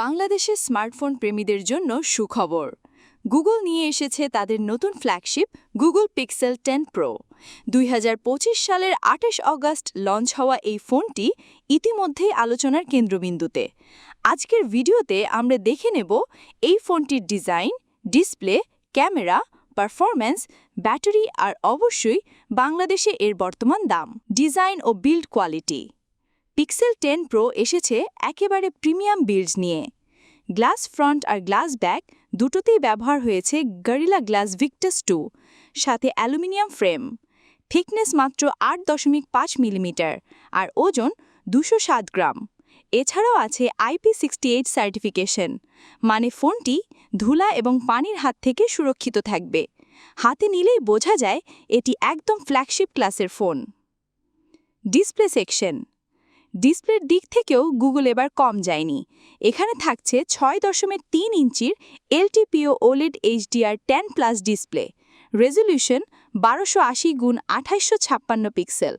বাংলাদেশের স্মার্টফোন প্রেমীদের জন্য সুখবর। গুগল নিয়ে এসেছে তাদের নতুন flagship, Google Pixel ten pro. দুই হাজার পঁচিশ সালের আঠাশ অগস্ট লঞ্চ হওয়া এই ফোনটি ইতিমধ্যেই আলোচনার কেন্দ্রবিন্দুতে। আজকের ভিডিওতে আমরা দেখে নেব এই ফোনটির design, display, camera, performance, battery আর অবশ্যই বাংলাদেশে এর বর্তমান দাম, ডিজাইন ও build quality. Pixel ten pro এসেছে একেবারে প্রিমিয়াম বিল্ড নিয়ে। গ্লাস ফ্রন্ট আর গ্লাস ব্যাক দুটোতেই ব্যবহার হয়েছে গরিলা গ্লাস ভিক্টাস টু সাথে অ্যালুমিনিয়াম ফ্রেম থিকনেস মাত্র আট দশমিক পাঁচ মিলিমিটার আর ওজন দুশো সাত গ্রাম। এছাড়াও আছে আইপি সিক্সটি এইট সার্টিফিকেশন মানে ফোনটি ধুলা এবং পানির হাত থেকে সুরক্ষিত থাকবে। হাতে নিলেই বোঝা যায় এটি একদম ফ্ল্যাগশিপ ক্লাসের ফোন ডিসপ্লে সেকশন ডিসপ্লের দিক থেকেও গুগল এবার কম যায়নি। এখানে থাকছে ছয় দশমিক তিন ইঞ্চির LTPO OLED HDR ten plus display. Resolution বারোশো আশি গুণ আঠাইশশো ছাপ্পান্ন পিক্সেল।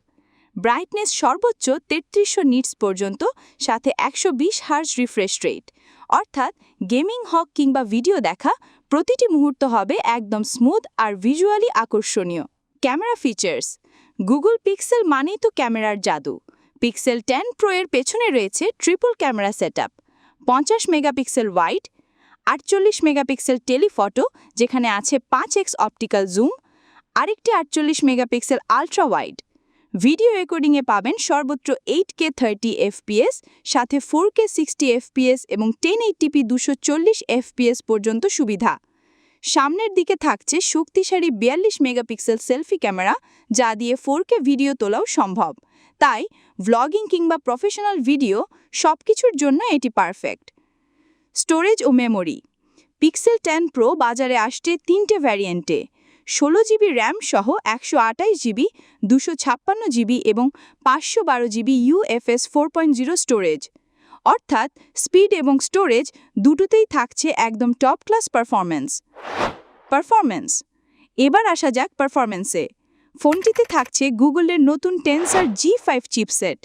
ব্রাইটনেস সর্বোচ্চ তেত্রিশশো নিটস পর্যন্ত, সাথে একশো বিশ হার্জ রিফ্রেশ রেট। অর্থাৎ গেমিং হক কিংবা ভিডিও দেখা প্রতিটি মুহূর্ত হবে একদম স্মুথ আর ভিজুয়ালি আকর্ষণীয়। Camera features. গুগল পিক্সেল মানেই তো ক্যামেরার জাদু। পিক্সেল টেন প্রো এর পেছনে রয়েছে ট্রিপল ক্যামেরা সেটআপ, পঞ্চাশ মেগাপিক্সেল ওয়াইড, আটচল্লিশ মেগাপিক্সেল টেলিফটো, যেখানে আছে পাঁচ এক্স অপটিক্যাল জুম, আরেকটি আটচল্লিশ মেগাপিক্সেল আলট্রা ওয়াইড। ভিডিও রেকর্ডিংয়ে পাবেন সর্বোচ্চ এইট কে থার্টি এফপিএস, সাথে ফোর কে সিক্সটি এফপিএস এবং টেন এইটিপি দুশো চল্লিশ এফপিএস পর্যন্ত সুবিধা। সামনের দিকে থাকছে শক্তিশালী বিয়াল্লিশ মেগাপিক্সেল সেলফি ক্যামেরা, যা দিয়ে ফোর কে ভিডিও তোলাও সম্ভব। তাই ভ্লগিং কিংবা প্রফেশনাল ভিডিও সব কিছুর জন্য এটি পারফেক্ট স্টোরেজ ও মেমোরি পিক্সেল টেন প্রো বাজারে আসছে তিনটে ভ্যারিয়েন্টে ষোলো জিবি র্যাম সহ একশো আটাইশ জিবি, দুশো ছাপ্পান্ন জিবি এবং পাঁচশো বারো GB UFS four point zero storage অর্থাৎ স্পিড এবং স্টোরেজ দুটোতেই থাকছে একদম টপ ক্লাস পারফরম্যান্স পারফরম্যান্স এবার আসা যাক পারফরম্যান্সে ফোনটিতে থাকছে গুগলের নতুন Tensor G five chipset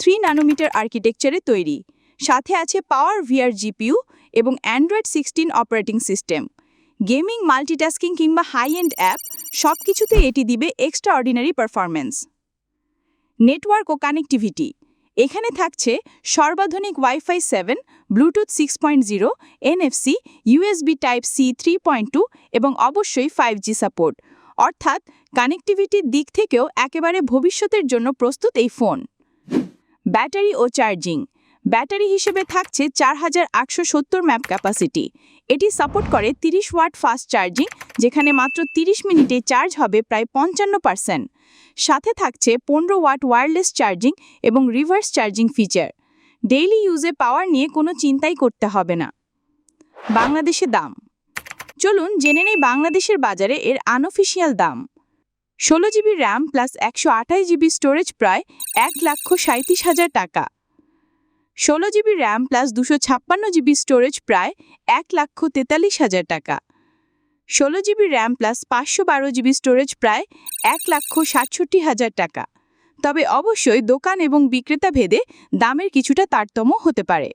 three nanometer আর্কিটেকচারে তৈরি। সাথে আছে পাওয়ার ভিআর জিপিইউ এবং Android sixteen operating system gaming multitasking কিংবা হাই এন্ড অ্যাপ সব কিছুতে এটি দিবে এক্সট্রা অর্ডিনারি পারফরম্যান্স নেটওয়ার্ক ও কানেক্টিভিটি এখানে থাকছে সর্বাধুনিক Wi-Fi seven Bluetooth six point zero NFC USB type C three point two এবং অবশ্যই ফাইভ জি সাপোর্ট অর্থাৎ কানেক্টিভিটির দিক থেকেও একেবারে ভবিষ্যতের জন্য প্রস্তুত এই ফোন। ব্যাটারি ও চার্জিং। ব্যাটারি হিসেবে থাকছে চার হাজার আটশো সত্তর ম্যাপ ক্যাপাসিটি। এটি সাপোর্ট করে তিরিশ ওয়াট ফাস্ট চার্জিং, যেখানে মাত্র তিরিশ মিনিটে চার্জ হবে প্রায় পঞ্চান্ন পার্সেন্ট। সাথে থাকছে পনেরো ওয়াট ওয়্যারলেস চার্জিং এবং রিভার্স চার্জিং ফিচার। ডেইলি ইউজে পাওয়ার নিয়ে কোনো চিন্তাই করতে হবে না। বাংলাদেশে দাম। চলুন জেনে নেই বাংলাদেশের বাজারে এর আনঅফিসিয়াল দাম। ষোলো জিবি র্যাম প্লাস একশো আঠাশ জিবি স্টোরেজ প্রায় এক লক্ষ সাঁত্রিশ হাজার টাকা। ষোলো জিবি র্যাম প্লাস দুশো ছাপ্পান্ন জিবি স্টোরেজ প্রায় এক লক্ষ তেতাল্লিশ হাজার টাকা। ষোলো জিবি র্যাম প্লাস পাঁচশো বারো জিবি স্টোরেজ প্রায় এক লক্ষ সাতষট্টি হাজার টাকা। তবে অবশ্যই দোকান এবং বিক্রেতা ভেদে দামের কিছুটা তারতম্য হতে পারে।